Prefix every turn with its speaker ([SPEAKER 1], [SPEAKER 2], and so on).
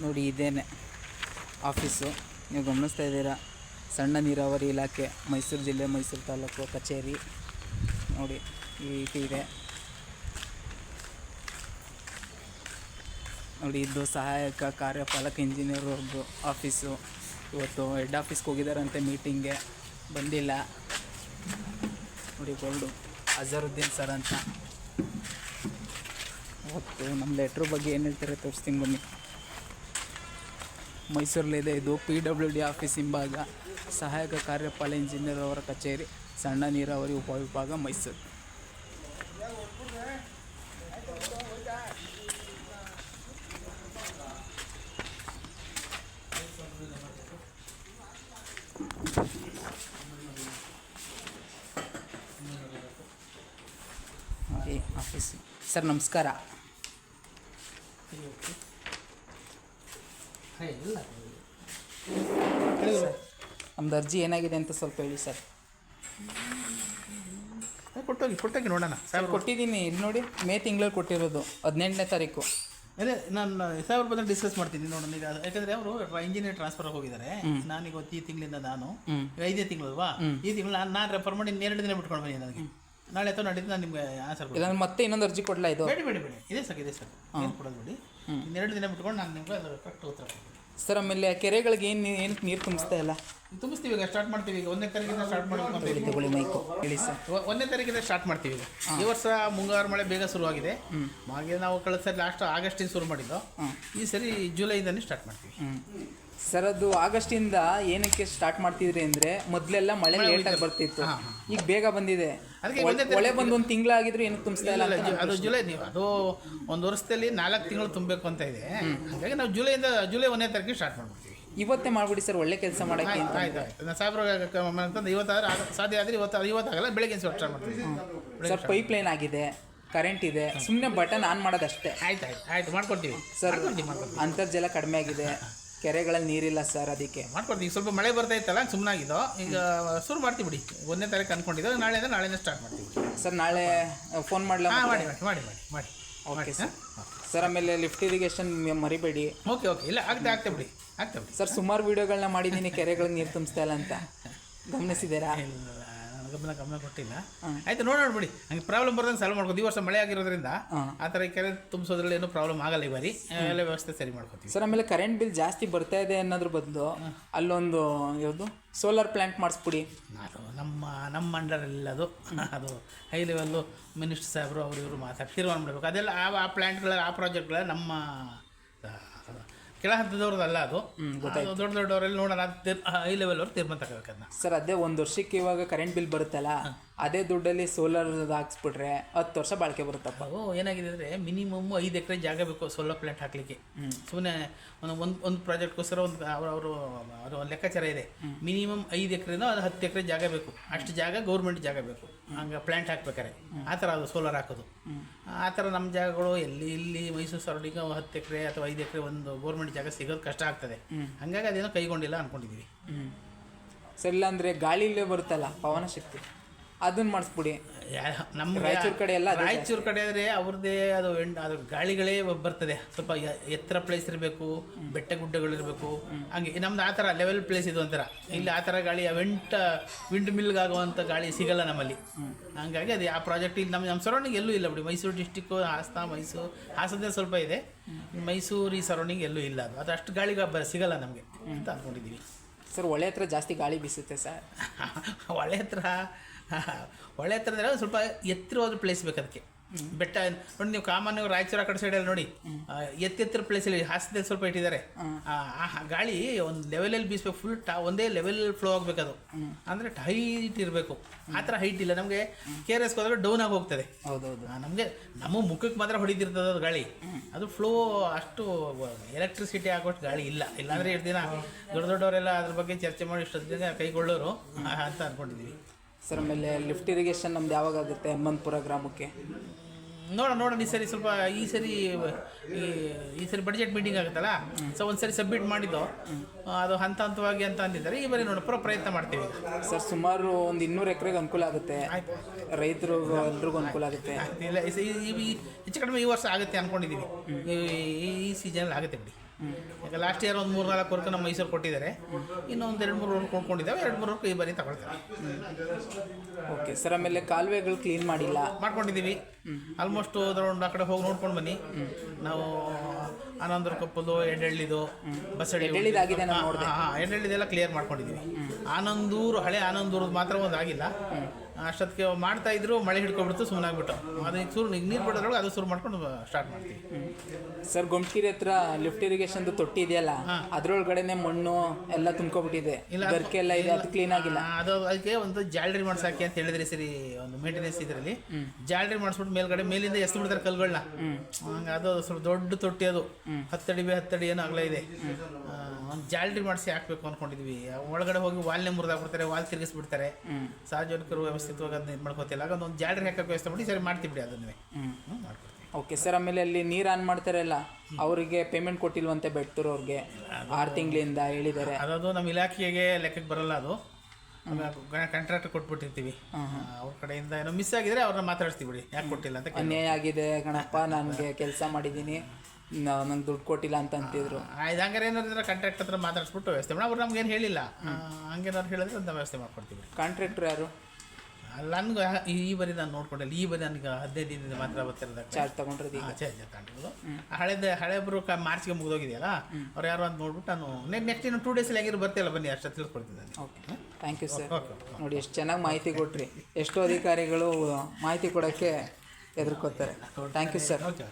[SPEAKER 1] ನೋಡಿ ಇದೇನೆ ಆಫೀಸು. ನೀವು ಗಮನಿಸ್ತಾ ಇದ್ದೀರಾ? ಸಣ್ಣ ನೀರಾವರಿ ಇಲಾಖೆ, ಮೈಸೂರು ಜಿಲ್ಲೆ, ಮೈಸೂರು ತಾಲೂಕು ಕಚೇರಿ. ನೋಡಿ, ಈ ರೀತಿ ಇದೆ. ನೋಡಿ, ಇದು ಸಹಾಯಕ ಕಾರ್ಯಪಾಲಕ ಇಂಜಿನಿಯರ್ ಒಬ್ಬರು ಆಫೀಸು. ಇವತ್ತು ಹೆಡ್ ಆಫೀಸ್ಗೆ ಹೋಗಿದ್ದಾರಂತೆ ಮೀಟಿಂಗ್ಗೆ. ಬಂದಿಲ್ಲ. ನೋಡಿ, ಗೋಲ್ಡು ಅಜರುದ್ದೀನ್ ಸರ್ ಅಂತ. ಮತ್ತು ನಮ್ಮ ಲೆಟ್ರ್ ಬಗ್ಗೆ ಏನು ಹೇಳ್ತಾರೆ ತೋರಿಸ್ತೀನಿ ಬನ್ನಿ. ಮೈಸೂರಲ್ಲಿದೆ. ಇದು ಪಿ ಡಬ್ಲ್ಯೂ ಡಿ ಆಫೀಸ್ ಹಿಂಭಾಗ. ಸಹಾಯಕ ಕಾರ್ಯಪಾಲ ಇಂಜಿನಿಯರ್ ಅವರ ಕಚೇರಿ, ಸಣ್ಣ ನೀರಾವರಿ ಉಪವಿಭಾಗ, ಮೈಸೂರು. ಆಫೀಸ್. ಸರ್, ನಮಸ್ಕಾರ. ನಮ್ದು ಅರ್ಜಿ ಏನಾಗಿದೆ ಅಂತ ಸ್ವಲ್ಪ ಹೇಳಿ ಸರ್.
[SPEAKER 2] ಕೊಟ್ಟೋಗಿ ಕೊಟ್ಟೋಗಿ ನೋಡೋಣ.
[SPEAKER 1] ಸರ್ ಕೊಟ್ಟಿದ್ದೀನಿ. ಇಲ್ಲಿ ನೋಡಿ ಮೇ ತಿಂಗಳಲ್ಲಿ ಕೊಟ್ಟಿರೋದು. ಹದಿನೆಂಟನೇ ತಾರೀಕು.
[SPEAKER 2] ಅದೇ ನಾನು ಸಾವಿರ ಬಂದ್ರೆ ಡಿಸ್ಕಸ್ ಮಾಡ್ತೀನಿ ನೋಡೋಣ. ಈಗ ಯಾಕಂದ್ರೆ ಅವರು ಇಂಜಿನಿಯರ್ ಟ್ರಾನ್ಸ್ಫರ್ ಹೋಗಿದ್ದಾರೆ ನಾನು ಇವತ್ತು ಈ ತಿಂಗಳಿಂದ ನಾನು. ಐದೇ ತಿಂಗಳಲ್ವಾ? ಈ ತಿಂಗಳು ನಾನು ನಾನು ರೆಫರ್ ಮಾಡಿ ಇನ್ನೆರಡು ದಿನ ಬಿಟ್ಕೊಂಡು ಬನ್ನಿ ನನಗೆ. ನಾಳೆ ಅಥವಾ ನಾಡಿದ್ದು ನಾನು ನಿಮಗೆ ಆನ್ಸರ್
[SPEAKER 1] ಇಲ್ಲಾಂದ್ರೆ ಮತ್ತೆ ಇನ್ನೊಂದು ಅರ್ಜಿ ಕೊಡ್ಲಾ ಇದು?
[SPEAKER 2] ಬೇಡಿ ಬೇಡಿ ಬೇಡಿ. ಇದೆ ಸರ್ ಇದೆ ಸರ್. ಕೊಡೋದು ಬೇಡಿ ಇನ್ನೆರಡು ದಿನ ಬಿಟ್ಕೊಂಡು ನಾನು ನಿಮ್ಗೆ ಅದು ಕರೆಕ್ಟ್ ಉತ್ತರ
[SPEAKER 1] ಸರ್ ಆಮೇಲೆ ಕೆರೆಗಳಿಗೆ ಏನು ಏನು ನೀರು ತುಂಬಿಸ್ತಾ ಇಲ್ಲ?
[SPEAKER 2] ತುಂಬಿಸ್ತೀವಿ ಈಗ ಸ್ಟಾರ್ಟ್ ಮಾಡ್ತೀವಿ ಈಗ ಒಂದನೇ ತಾರೀಕಿಂದ ಸ್ಟಾರ್ಟ್ ಮಾಡಿ
[SPEAKER 1] ತಗೊಳ್ಳಿ ಮೈಕು ಹೇಳಿ ಸರ್
[SPEAKER 2] ಒಂದನೇ ತಾರೀಕಿಂದ ಸ್ಟಾರ್ಟ್ ಮಾಡ್ತೀವಿ ಈಗ. ಈ ವರ್ಷ ಮುಂಗಾರು ಮಳೆ ಬೇಗ ಶುರುವಾಗಿದೆ. ಹಾಗೆ ನಾವು ಕಳೆದ ಸರಿ ಲಾಸ್ಟ್ ಆಗಸ್ಟಿಂದ ಶುರು ಮಾಡಿದ್ದು. ಈ ಸರಿ ಜುಲೈಯಿಂದನೇ ಸ್ಟಾರ್ಟ್ ಮಾಡ್ತೀವಿ.
[SPEAKER 1] ಸರ್ ಅದು ಆಗಸ್ಟಿಂದ ಏನಕ್ಕೆ ಸ್ಟಾರ್ಟ್ ಮಾಡ್ತಿದ್ರಿ ಅಂದ್ರೆ ಮೊದ್ಲೆಲ್ಲ ಮಳೆ ಲೇಟಾಗಿ ಬರ್ತಿತ್ತು. ಈಗ ಬೇಗ ಬಂದಿದೆ. ಮಳೆ ಬಂದು ಒಂದು ತಿಂಗಳಾಗಿದ್ರು ಏನಕ್ಕೆ ತುಂಬಿಸ್ತಾ ಇಲ್ಲ ಅಂತ
[SPEAKER 2] ಅದು ಜುಲೈ ನೀವು ಅದು ಒಂದು ವರ್ಷದಲ್ಲಿ ನಾಲ್ಕು ತಿಂಗಳು ತುಂಬಬೇಕು ಅಂತ ಇದೆ. ಹಾಗಾಗಿ ನಾವು ಜುಲೈಯಿಂದ ಜುಲೈ ಒಂದನೇ ತಾರೀಕಿಗೆ ಸ್ಟಾರ್ಟ್ ಮಾಡ್ಬಿಡ್ತೀವಿ.
[SPEAKER 1] ಇವತ್ತೇ ಮಾಡ್ಬಿಡಿ ಸರ್ ಒಳ್ಳೆ ಕೆಲಸ ಮಾಡಕ್ಕೆ ಅಂತ
[SPEAKER 2] ಆಯ್ತು ಆಯ್ತು. ನಾನು ಸಾವಿರ ಅಂತಂದ್ರೆ ಇವತ್ತಾದ್ರೆ ಸಾಧ್ಯ ಆದ್ರೆ ಇವತ್ತು ಇವತ್ತಾಗಲ್ಲ ಬೆಳಗ್ಗೆ ಸ್ಟಾರ್ಟ್ ಮಾಡ್ತೀವಿ.
[SPEAKER 1] ಸರ್ ಪೈಪ್ ಲೈನ್ ಆಗಿದೆ ಕರೆಂಟ್ ಇದೆ. ಸುಮ್ಮನೆ ಬಟನ್ ಆನ್ ಮಾಡೋದಷ್ಟೇ.
[SPEAKER 2] ಆಯ್ತು ಆಯ್ತು ಆಯ್ತು. ಮಾಡ್ಕೊಡ್ತೀವಿ.
[SPEAKER 1] ಸರ್ ಅಂತರ್ಜಲ ಕಡಿಮೆ ಆಗಿದೆ. ಕೆರೆಗಳಲ್ಲಿ ನೀರಿಲ್ಲ ಸರ್ ಅದಕ್ಕೆ.
[SPEAKER 2] ಮಾಡ್ಕೊಡ್ತೀವಿ. ಸ್ವಲ್ಪ ಮಳೆ ಬರ್ತಾ ಇತ್ತಲ್ಲ ಸುಮ್ಮನಾಗಿದ್ದು ಈಗ ಶುರು ಮಾಡ್ತೀವಿ ಬಿಡಿ. ಒಂದನೇ ತಾರೀಕು ನಾಳೆ ಅಂದರೆ ನಾಳೆಯಿಂದ ಸ್ಟಾರ್ಟ್ ಮಾಡ್ತೀವಿ.
[SPEAKER 1] ಸರ್ ನಾಳೆ ಫೋನ್ ಮಾಡಲ
[SPEAKER 2] ಹಾಂ ಮಾಡಿ ಮಾಡಿ ಮಾಡಿ ಮಾಡಿ ಮಾಡಿ.
[SPEAKER 1] ಓಕೆ ಸರ್ ಸರ್ ಆಮೇಲೆ ಲಿಫ್ಟ್ ಇರಿಗೇಷನ್ ಮರಿಬೇಡಿ.
[SPEAKER 2] ಓಕೆ ಓಕೆ ಇಲ್ಲ ಆಗ್ತಾ ಆಗ್ತಾ ಬಿಡಿ. ಆಗ್ತಾ ಬಿಡಿ.
[SPEAKER 1] ಸರ್ ಸುಮಾರು ವೀಡಿಯೋಗಳನ್ನ ಮಾಡಿದ್ದೀನಿ ಕೆರೆಗಳಿಗೆ ನೀರು ತುಂಬಿಸ್ತಾ ಇಲ್ಲ ಅಂತ. ಗಮನಿಸಿದ್ದೀರಾ?
[SPEAKER 2] ಗಮನ ಗಮನ ಕೊಟ್ಟಿಲ್ಲ. ಆಯ್ತು ನೋಡೋಣ ಬಿಡಿ. ಹಂಗೆ ಪ್ರಾಬ್ಲಮ್ ಬರ್ದಂಗೆ ಸಾಲ್ವ್ ಮಾಡ್ಕೊಂಡು ಈ ವರ್ಷ ಮಳೆ ಆಗಿರೋದ್ರಿಂದ. ಆ ಥರ ಕೆರೆ ತುಂಬಿಸೋದ್ರಲ್ಲಿ ಏನೂ ಪ್ರಾಬ್ಲಮ್ ಆಗಲ್ಲ ಈ ಬಾರಿ. ಎಲ್ಲ ವ್ಯವಸ್ಥೆ ಸರಿ ಮಾಡ್ಕೊತೀವಿ.
[SPEAKER 1] ಸರ್ ಆಮೇಲೆ ಕರೆಂಟ್ ಬಿಲ್ ಜಾಸ್ತಿ ಬರ್ತಾ ಇದೆ ಅನ್ನೋದ್ರ ಬದಲು ಅಲ್ಲೊಂದು ಯಾವುದು? ಸೋಲಾರ್ ಪ್ಲ್ಯಾಂಟ್ ಮಾಡಿಸ್ಬಿಡಿ.
[SPEAKER 2] ಅದು ನಮ್ಮ ನಮ್ಮ ಅಂಡರಲ್ಲಿ ಅದು. ಅದು ಹೈ ಲೆವೆಲ್ಲು ಮಿನಿಸ್ಟರ್ ಸಾಹೇಬರು ಅವರು ಇವರು ಮಾತಾಡಿ ತೀರ್ಮಾನ ಮಾಡಬೇಕು. ಅದೆಲ್ಲ ಆ ಆ ಪ್ಲ್ಯಾಂಟ್ಗಳ ಆ ಪ್ರಾಜೆಕ್ಟ್ಗಳ ನಮ್ಮ ಕೆಳ ಹಂತದವ್ರದ್ದಲ್ಲ ಅದು. ಅದು ದೊಡ್ಡ ದೊಡ್ಡವರಲ್ಲಿ ನೋಡೋಣ ಹೈ ಲೆವೆಲ್ ಅವ್ರು ತೀರ್ಮಾನ ತಗೋಬೇಕು ಅದನ್ನ
[SPEAKER 1] ಸರ್ ಅದೇ ಒಂದು ವರ್ಷಕ್ಕೆ ಇವಾಗ ಕರೆಂಟ್ ಬಿಲ್ ಬರುತ್ತಲ್ಲ? ಅದೇ ದುಡ್ಡಲ್ಲಿ ಸೋಲಾರ್ ಹಾಕ್ಸ್ಬಿಟ್ರೆ ಹತ್ತು ವರ್ಷ ಬಾಳಿಕೆ ಬರುತ್ತಪ್ಪ
[SPEAKER 2] ಏನಾಗಿದೆ ಅಂದರೆ ಮಿನಿಮಮ್ ಐದು ಎಕರೆ ಜಾಗ ಬೇಕು ಸೋಲಾರ್ ಪ್ಲಾಂಟ್ ಹಾಕಲಿಕ್ಕೆ. ಸುಮ್ಮನೆ ಒಂದು ಒಂದು ಒಂದು ಪ್ರಾಜೆಕ್ಟ್ಗೋಸ್ಕರ ಒಂದು ಅವರು ಅವರು ಒಂದು ಲೆಕ್ಕಾಚಾರ ಇದೆ. ಮಿನಿಮಮ್ ಐದು ಎಕರೆನೋ ಅದು ಹತ್ತು ಎಕರೆ ಜಾಗ ಬೇಕು. ಅಷ್ಟು ಜಾಗ ಗೌರ್ಮೆಂಟ್ ಜಾಗ ಬೇಕು. ಹಂಗೆ ಪ್ಲಾಂಟ್ ಹಾಕ್ಬೇಕಾರೆ ಆ ಥರ ಅದು ಸೋಲಾರ್ ಹಾಕೋದು. ಆ ಥರ ನಮ್ಮ ಜಾಗಗಳು ಎಲ್ಲಿ ಇಲ್ಲಿ ಮೈಸೂರು ಸರೌಂಡಿಂಗ್ ಹತ್ತು ಎಕರೆ ಅಥವಾ ಐದು ಎಕರೆ ಒಂದು ಗೌರ್ಮೆಂಟ್ ಜಾಗ ಸಿಗೋದು ಕಷ್ಟ ಆಗ್ತದೆ. ಹಂಗಾಗಿ ಅದೇನೋ ಕೈಗೊಂಡಿಲ್ಲ ಅಂದ್ಕೊಂಡಿದ್ದೀವಿ
[SPEAKER 1] ಸರಿ ಇಲ್ಲ ಅಂದರೆ ಗಾಳಿಲೇ ಬರುತ್ತಲ್ಲ ಪವನ ಶಕ್ತಿ? ಅದನ್ನ ಮಾಡಿಸ್ಬಿಡಿ.
[SPEAKER 2] ನಮ್ಮ
[SPEAKER 1] ರಾಯಚೂರು ಕಡೆ ಎಲ್ಲ
[SPEAKER 2] ರಾಯಚೂರು ಕಡೆ ಆದರೆ ಅವ್ರದ್ದೇ ಅದು ಅದು ಗಾಳಿಗಳೇ ಬರ್ತದೆ. ಸ್ವಲ್ಪ ಎತ್ತರ ಪ್ಲೇಸ್ ಇರಬೇಕು ಬೆಟ್ಟ ಗುಡ್ಡಗಳಿರಬೇಕು ಹಂಗೆ ನಮ್ದು ಆ ಥರ ಲೆವೆಲ್ ಪ್ಲೇಸ್ ಇದು ಒಂಥರ ಇಲ್ಲಿ ಆ ಥರ ಗಾಳಿ ವೆಂಟ್ ವಿಂಡ್ ಮಿಲ್ಗೆ ಆಗುವಂಥ ಗಾಳಿ ಸಿಗಲ್ಲ ನಮ್ಮಲ್ಲಿ. ಹಂಗಾಗಿ ಅದು ಆ ಪ್ರಾಜೆಕ್ಟ್ ಇಲ್ಲಿ ನಮ್ಮ ನಮ್ಮ ಸರೌಂಡಿಂಗ್ ಎಲ್ಲೂ ಇಲ್ಲ ಬಿಡಿ. ಮೈಸೂರು ಡಿಸ್ಟಿಕ್ಕು ಹಾಸನ ಮೈಸೂರು ಹಾಸನದಲ್ಲಿ ಸ್ವಲ್ಪ ಇದೆ. ಮೈಸೂರು ಈ ಸರೌಂಡಿಂಗ್ ಎಲ್ಲೂ ಇಲ್ಲ ಅದು. ಅದು ಅಷ್ಟು ಗಾಳಿ ಬ ಸಿಗಲ್ಲ ನಮಗೆ ಅಂತ ಅಂದ್ಕೊಂಡಿದ್ದೀವಿ
[SPEAKER 1] ಸರ್ ಒಳ್ಳೆ ಹತ್ರ ಜಾಸ್ತಿ ಗಾಳಿ ಬೀಸುತ್ತೆ ಸರ್.
[SPEAKER 2] ಒಳ್ಳೆ ಹತ್ರ ಹೊಳೆ ಹತ್ರ ಅಂದ್ರೆ ಸ್ವಲ್ಪ ಎತ್ತರವಾದ ಪ್ಲೇಸ್ ಬೇಕು ಅದಕ್ಕೆ. ಬೆಟ್ಟ ನೋಡಿ ನೀವು ಕಾಮನ್ ರಾಯಚೂರು ಆ ಕಡೆ ಸೈಡಲ್ಲಿ ನೋಡಿ ಎತ್ತೆತ್ತರ ಪ್ಲೇಸಲ್ಲಿ ಹಾಸನದಲ್ಲಿ ಸ್ವಲ್ಪ ಇಟ್ಟಿದ್ದಾರೆ. ಆ ಗಾಳಿ ಒಂದು ಲೆವೆಲಲ್ಲಿ ಬೀಸ್ಬೇಕು ಫುಲ್ ಟ ಒಂದೇ ಲೆವೆಲ್ ಫ್ಲೋ ಆಗಬೇಕದು ಅಂದರೆ ಹೈಟ್ ಇರಬೇಕು. ಆ ಥರ ಹೈಟ್ ಇಲ್ಲ. ನಮಗೆ ಕೆ ಆರ್ ಎಸ್ಗೆ ಹೋದಾಗ ಡೌನ್ ಆಗಿ ಹೋಗ್ತದೆ.
[SPEAKER 1] ಹೌದೌದು.
[SPEAKER 2] ನಮಗೆ ನಮ್ಮ ಮುಖಕ್ಕೆ ಮಾತ್ರ ಹೊಡಿದಿರ್ತದೆ ಅದು ಗಾಳಿ. ಅದು ಫ್ಲೋ ಅಷ್ಟು ಎಲೆಕ್ಟ್ರಿಸಿಟಿ ಆಗೋಷ್ಟು ಗಾಳಿ ಇಲ್ಲ. ಇಲ್ಲಾಂದರೆ ಎರಡು ದಿನ ದೊಡ್ಡ ದೊಡ್ಡವರೆಲ್ಲ ಅದ್ರ ಬಗ್ಗೆ ಚರ್ಚೆ ಮಾಡಿ ಇಷ್ಟೊತ್ತಿನ ದಿನ ಕೈಗೊಳ್ಳೋರು ಅಂತ ಅಂದ್ಕೊಂಡಿದ್ದೀವಿ
[SPEAKER 1] ಸರ್ ಆಮೇಲೆ ಲಿಫ್ಟ್ ಇರಿಗೇಷನ್ ನಮ್ದು ಯಾವಾಗ ಆಗುತ್ತೆ ಹನುಮಂತಪುರ ಗ್ರಾಮಕ್ಕೆ?
[SPEAKER 2] ನೋಡೋಣ ನೋಡೋಣ ಈ ಸರಿ ಸ್ವಲ್ಪ ಈ ಸರಿ ಈ ಈ ಸರಿ ಬಡ್ಜೆಟ್ ಮೀಟಿಂಗ್ ಆಗುತ್ತಲ್ಲ? ಸೊ ಒಂದು ಸರಿ ಸಬ್ಮಿಟ್ ಮಾಡಿದ್ದು. ಅದು ಹಂತ ಹಂತವಾಗಿ ಅಂತ ಅಂದಿದ್ದಾರೆ. ಈ ಬಾರಿ ನೋಡಪ್ಪ ಪ್ರ ಪ್ರಯತ್ನ ಮಾಡ್ತೀವಿ
[SPEAKER 1] ಸರ್ ಸುಮಾರು ಒಂದು ಇನ್ನೂರು ಎಕರೆಗೆ ಅನುಕೂಲ ಆಗುತ್ತೆ. ರೈತರು ಎಲ್ರಿಗೂ ಅನುಕೂಲ ಆಗುತ್ತೆ.
[SPEAKER 2] ಇಲ್ಲ ಈ ಈ- ಈ- ಹೆಚ್ಚು ಕಡಿಮೆ ಈ ವರ್ಷ ಆಗುತ್ತೆ ಅಂದ್ಕೊಂಡಿದ್ದೀವಿ ಈ- ಈ- ಈ ಸೀಸನಲ್ಲಿ ಆಗುತ್ತೆ ಬಿಡಿ. ಈಗ ಲಾಸ್ಟ್ ಇಯರ್ ಒಂದು ಮೂರು ನಾಲ್ಕು ವರ್ಕ್ ನಮ್ಮ ಮೈಸೂರು ಕೊಟ್ಟಿದ್ದಾರೆ. ಇನ್ನೊಂದು ಒಂದು ಎರಡು ಮೂರು ವರ್ಕ್ ಕೊಂಡ್ಕೊಂಡಿದ್ದಾವೆ ಎರಡು ಮೂರು ವರ್ಕ್ ಈ ಬಾರಿ ತಗೊಳ್ತಾರೆ.
[SPEAKER 1] ಓಕೆ ಸರ್ ಆಮೇಲೆ ಕಾಲುವೆಗಳು ಕ್ಲೀನ್ ಮಾಡಿಲ್ಲ.
[SPEAKER 2] ಮಾಡ್ಕೊಂಡಿದ್ದೀವಿ. ಆಲ್ಮೋಸ್ಟ್ ಅದರೊಂದು ಆ ಕಡೆ ಹೋಗಿ ನೋಡ್ಕೊಂಡು ಬನ್ನಿ. ನಾವು ಆನಂದರ ಕಪ್ಪದು
[SPEAKER 1] ನಾನು ನೋಡ್ದೆ.
[SPEAKER 2] ಹಾಂ ಎಡ್ಡೆಳ್ಳಿದೆಲ್ಲ ಕ್ಲಿಯರ್ ಮಾಡ್ಕೊಂಡಿದ್ದೀವಿ. ಆನಂದೂರು ಹಳೆ ಆನಂದೂರದ್ದು ಮಾತ್ರ ಒಂದು ಆಗಿಲ್ಲ. ಅಷ್ಟೊತ್ತಿಗೆ ಮಾಡ್ತಾ ಇದ್ರು ಮಳೆ ಹಿಡ್ಕೊಬಿಡ್ತು ಸುಮ್ಮನಾಗ್ಬಿಟ್ಟು ಅದು ಈಗ ಈಗ ನೀರು ಬಿಡೋದ್ರೊಳಗೆ ಅದು ಶುರು ಮಾಡ್ಕೊಂಡು ಸ್ಟಾರ್ಟ್ ಮಾಡ್ತೀವಿ.
[SPEAKER 1] ಸರ್ ಗುಮ್ಕಿರಿ ಹತ್ರ ಲಿಫ್ಟ್ ಇರಿಗೇಷನ್ದು ತೊಟ್ಟಿ ಇದೆಯಲ್ಲ ಅದ್ರೊಳಗಡೆನೆ ಮಣ್ಣು ಎಲ್ಲ ತುಂಬ್ಕೊಬಿಟ್ಟಿದೆ.
[SPEAKER 2] ಇಲ್ಲ,
[SPEAKER 1] ಗರ್ಕೆ ಎಲ್ಲ ಇದೆ ಅದು ಕ್ಲೀನ್ ಆಗಿಲ್ಲ.
[SPEAKER 2] ಅದು ಅದಕ್ಕೆ ಒಂದು ಜಾಲ್ರಿ ಮಾಡ್ಸಾಕಿ ಅಂತ ಹೇಳಿದ್ರಿ ಸರಿ ಒಂದು ಮೇಂಟೆನೆನ್ಸ್ ಇದರಲ್ಲಿ. ಜಾಲ್ರಿ ಮಾಡಿಸ್ಬಿಟ್ಟು ಮೇಲ್ಗಡೆ ಮೇಲಿಂದ ಎಷ್ಟು ಬಿಡ್ತಾರೆ ಕಲ್ಗಳನ್ನ ಹಂಗೆ ಅದು ಸ್ವಲ್ಪ ದೊಡ್ಡ ತೊಟ್ಟಿ ಅದು. ಹತ್ತಡಿ ಬೇ ಹತ್ತಡಿ ಏನೋ ಅಗಲ ಇದೆ. ಒಂದು ಜಾಲ್ರಿ ಮಾಡಿಸಿ ಹಾಕ್ಬೇಕು ಅನ್ಕೊಂಡಿದ್ವಿ. ಒಳಗಡೆ ಹೋಗಿ ವಾಲ್ನೆ ಮುರಿದಾಗ್ಬಿಡ್ತಾರೆ ವಾಲ್ ತಿರುಗಿಸ್ಬಿಡ್ತಾರೆ. ಸಾರ್ವಜನಿಕರು ವ್ಯವಸ್ಥಿತವಾಗಿ ಅದನ್ನ ಇದು ಮಾಡ್ಕೋತಿಲ್ಲ ಆಗ ಒಂದು ಜಾಡ್ರಿ ಹಾಕಕ್ಕೆ ವ್ಯವಸ್ಥೆ ಮಾಡಿ ಸರಿ ಮಾಡ್ತೀವಿ ಬಿಡಿ ಅದನ್ನೇ
[SPEAKER 1] ಹ್ಮ್,
[SPEAKER 2] ಮಾಡ್ಕೊಡ್ತೀವಿ.
[SPEAKER 1] ಓಕೆ ಸರ್ ಆಮೇಲೆ ಅಲ್ಲಿ ನೀರು ಆನ್ ಮಾಡ್ತಾರಲ್ಲ ಅವರಿಗೆ ಪೇಮೆಂಟ್ ಕೊಟ್ಟಿಲ್ವಂತೆ ಬೆಟ್ಟರು ಅವ್ರಿಗೆ? ಆರು ತಿಂಗಳಿಂದ ಹೇಳಿದ್ದಾರೆ.
[SPEAKER 2] ಅದದು ನಮ್ಮ ಇಲಾಖೆಗೆ ಲೆಕ್ಕಕ್ಕೆ ಬರಲ್ಲ ಅದು. ಕಾಂಟ್ರಾಕ್ಟ್ ಕೊಟ್ಬಿಟ್ಟಿರ್ತೀವಿ. ಅವ್ರ ಕಡೆಯಿಂದ ಏನೋ ಮಿಸ್ ಆಗಿದ್ರೆ ಅವ್ರನ್ನ ಮಾತಾಡಿಸ್ತೀವಿ ಬಿಡಿ. ಯಾಕೆ ಕೊಟ್ಟಿಲ್ಲ ಅಂತ.
[SPEAKER 1] ಅನ್ಯಾಯ ಆಗಿದೆ ಗಣಪ್ಪ ನನಗೆ ಕೆಲಸ ಮಾಡಿದ್ದೀನಿ. ನಂಗೆ ದುಡ್ಡು ಕೊಟ್ಟಿಲ್ಲ ಅಂತ ಅಂತಿದ್ರು.
[SPEAKER 2] ಆಯ್ತು ಹಂಗಾರೆ ಏನಾದ್ರು ಕಾಂಟ್ರಾಕ್ಟ್ ಹತ್ರ ಮಾತಾಡಿಸ್ಬಿಟ್ಟು ವ್ಯವಸ್ಥೆ ಮಾಡಿ. ಅವ್ರು ನಮ್ಗೇನು ಹೇಳಿಲ್ಲ. ಆ, ಹಂಗೇನಾದ್ರು ಹೇಳಿದ್ರೆ ಅದನ್ನ ವ್ಯವಸ್ಥೆ ಮಾಡ್ಕೊಡ್ತೀವಿ.
[SPEAKER 1] ಕಾಂಟ್ರಾಕ್ಟ್ರು ಯಾರು?
[SPEAKER 2] ನನಗೆ ಈ ಬರಿ ನಾನು ನೋಡ್ಕೊಂಡಿಲ್ಲ ಈ ಬರಿ ನನಗೆ ಹದಿನೈದು ದಿನದಿಂದ ಮಾತ್ರ ಬರ್ತಿರೋದು
[SPEAKER 1] ಚಾರ್ಜ್
[SPEAKER 2] ಆಚೆ ಆಚೆ ತಗೊಂಡಿರೋದು. ಹಳೆದ ಹಳೆಬ್ರು ಕ ಮಾರ್ಚ್ಗೆ ಮುಗಿದೋಗಿದೆಯಲ್ಲ ಅವ್ರು ಯಾರು ಅಂತ ನೋಡ್ಬಿಟ್ಟು ನಾನು ನೆಕ್ಸ್ಟ್ ಇನ್ನು ಟೂ ಡೇಸಲ್ಲಿ ಹೆಂಗಿರು ಬರ್ತಿಲ್ಲ ಬನ್ನಿ ಅಷ್ಟು ತಿಳ್ಕೊಡ್ತಿದ್ದಾನೆ
[SPEAKER 1] ಓಕೆ ಥ್ಯಾಂಕ್ ಯು ಸರ್ ನೋಡಿ ಎಷ್ಟು ಚೆನ್ನಾಗಿ ಮಾಹಿತಿ ಕೊಟ್ರಿ. ಎಷ್ಟೋ ಅಧಿಕಾರಿಗಳು ಮಾಹಿತಿ ಕೊಡೋಕ್ಕೆ ಹೆದರ್ಕೋತಾರೆ ಥ್ಯಾಂಕ್ ಯು ಸರ್
[SPEAKER 2] ಓಕೆ